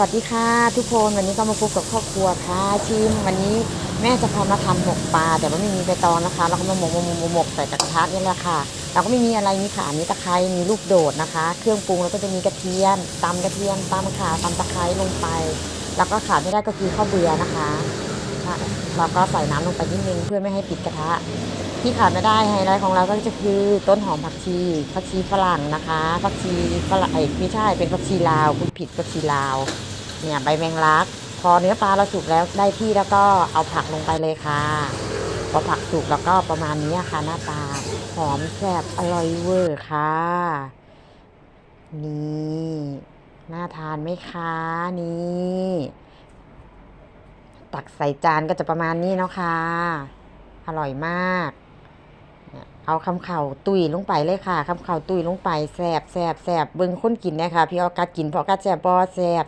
วัสดีค่ะ ทุกคนวันนี้ก็มาพบกับครอบครัวค่ะชิมวันนี้แม่จะพามาทำหมกปลาแต่ว่าไม่มีใบตองนะคะ เราก็มาหมกหมกหมกหมกใส่กระทะนี่แหละค่ะ เราก็ไม่มีอะไรมีขามีตะไคร้มีลูกโดดนะคะ เครื่องปรุงเราก็จะมีกระเทียมตำกระเทียมตำข่าตำตะไคร้ลงไป แล้วก็ขาดไม่ได้ก็คือข้าวเบื่อนะคะ ค่ะเราก็ใส่น้ำลงไปนิดนึงเพื่อไม่ให้ติดกระทะ ที่ขาดไม่ได้ไฮไลท์ของเราก็จะคือต้นหอมผักชีผักชีฝรั่งนะคะผักชีฝรั่งไม่ใช่เป็นผักชีลาวคุณผิดผักชีลาวเนี่ยใบแมงลัก พอเนื้อปลาเราสุกแล้วได้ที่แล้วก็เอาผักลงไปเลยค่ะพอผักสุกแล้วก็ประมาณนี้ค่ะหน้าตาหอมแซ่บอร่อยเวอร์ค่ะนี่น่าทานไหมคะนี่ ตักใส่จานก็จะประมาณนี้เนาะค่ะ อร่อยมาก เอาคำเข่าตุยลงไปเลยค่ะคำเข่าตุยลงไปแสบแสบแสบเบิ้งคนกินนะคะพี่ออกัดกินเพราะกัดแสบบอแสบ